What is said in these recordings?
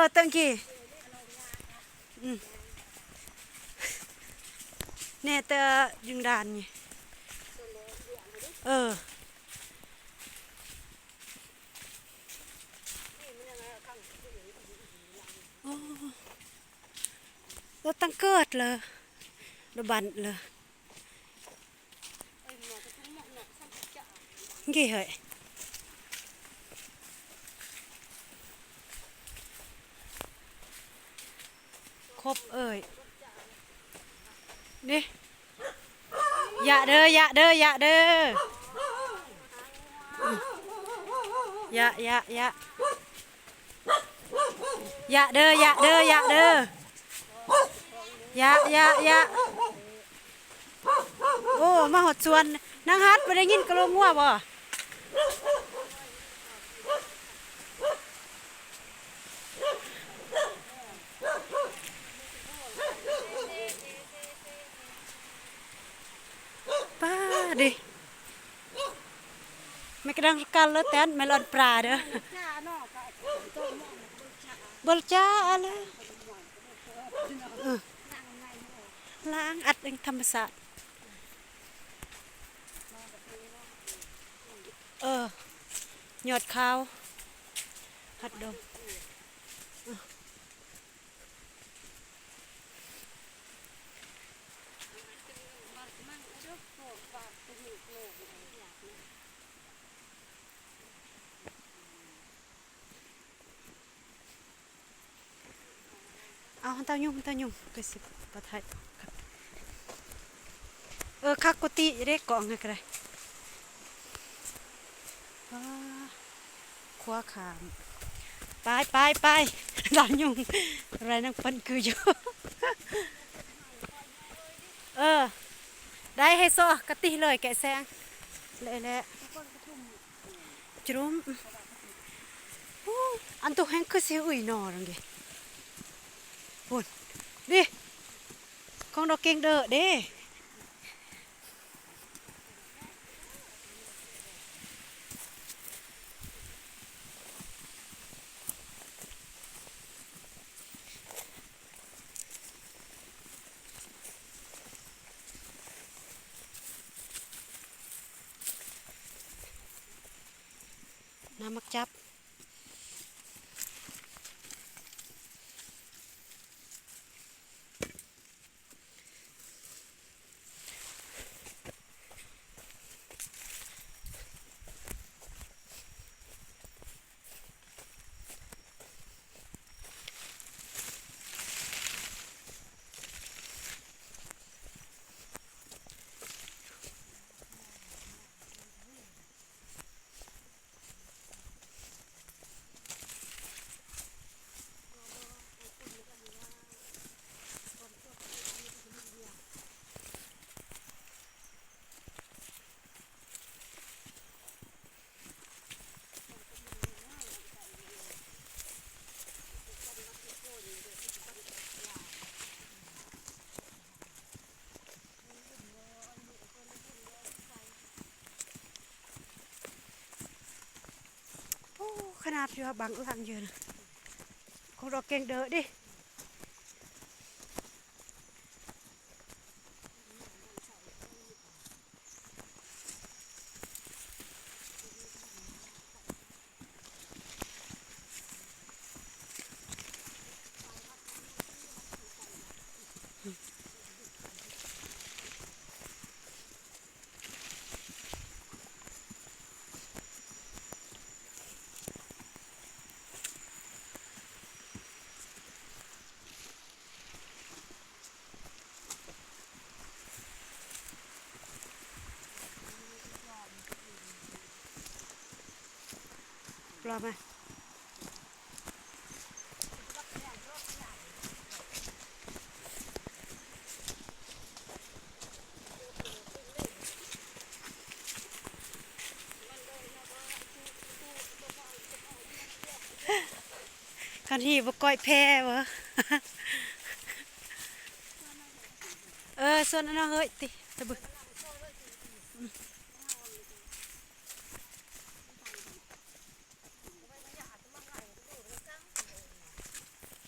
อตั้งกี่เนี่ยแต่ยึงดานนี่เออเราตั้งเกิดเลยระบันเลยกี่เหย ครบเอ่ยนี่อย่าเด้ออย่าเด้ออย่าเด้ออย่าอย่าอย่าอย่าเด้ออย่าเด้ออย่าเด้ออย่าอย่าอย่าโอ้มาหดสวนนางฮัดไม่ได้ยินกระโลงงัวบ่ป้าดิไม่กระ ดังกันแล้วแตนไม่ลอนปลาเด้อบลจ้าอะไรล้างอัดเองธรรมศาสตร์เออหยอดข้าวหัดดม เอาหันเตายุ่งันเตายุ่งก็สิปะไทยเออคักกุฏิเรียกกองให้ก็ได้ว้าขามไปไปไปดานยุ่งอะไรนั่งปันคืออยู่เออ ได้ให้ซอกะติเลยแกแซงเลยแหละจุ่มอันตัวแห้งคือสิอุ่ยนอรังเก ปุ่นดิของดอกเก่งเด้อเด้น้ำมักจับ ขนาดเรือบางหลังยืนคงดอกเก่งเด้อดิ ปลอมไหมคันที่บ่ก้อยแพ้วะเออส่วนนั้นเอาเฮ้ยติตะบึ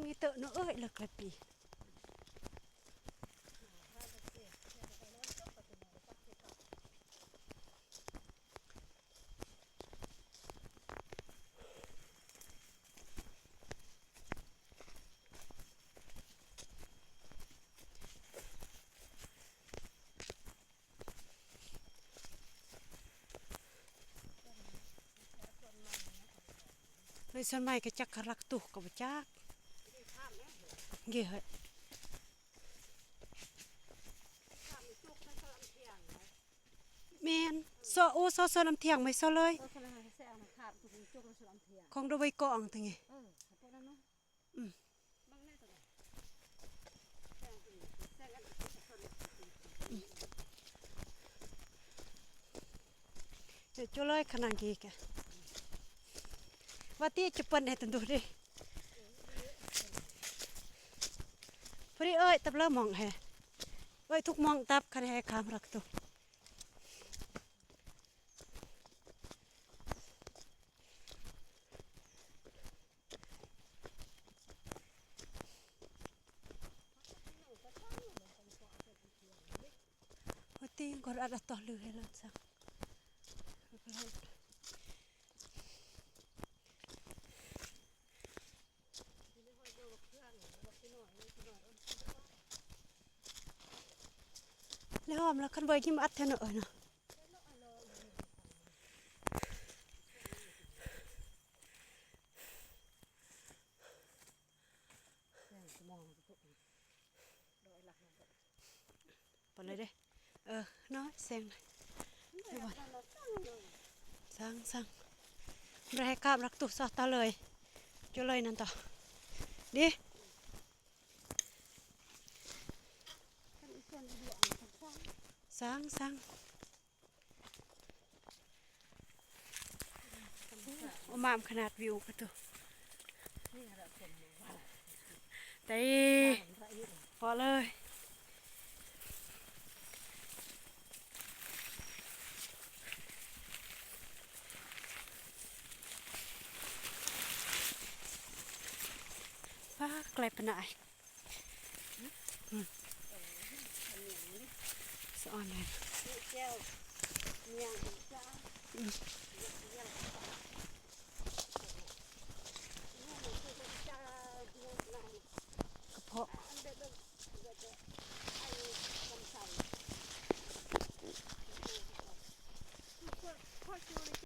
าะอันตาซอนั่นเนาะก็ได้เนา เนี่ยเนาะเด้เนาะครากนุ่นเยิ่มๆเลยเด้อคันนี้เตอะเนาะเอ้ยเลิกเลยปีเลยสวนมัยก็จักกะรักตุกกับจักเกี่ยอะแมนโซโอโซโซลำเทียงไม่โซเลยก็เลยให้เสียนะขาดตุกจุกแล้วสลัมเทียงของดูใบกองทั้งไงเออพวกนั้นเนาะอืมบางแน่ตัวเดี๋ยวจุเลยขนาดกี่แกว่าที่จะเปิ้นให้ตันดูดิ พอดีเอ้ยตับเริ่มมองให้เอ้ทุกมองตับคันให้คามรักตัวว่าที่ก็รัดต่อเลยให้เราสัก แล้วหอมแล้วคันเบยกิมอัดเท่านั้นเออเนาะไปเลยเด้เออน้อยเสียงหน่อยไปบ่อนสั่งสั่งไม่ให้กามรักตุกซอตาเลยจุเลยนั่นต่อดิ สังสังโอ้มามขนาดวิวกันตัวแต่พอเลยว้าไกลปะไหนอืม สะออนเลย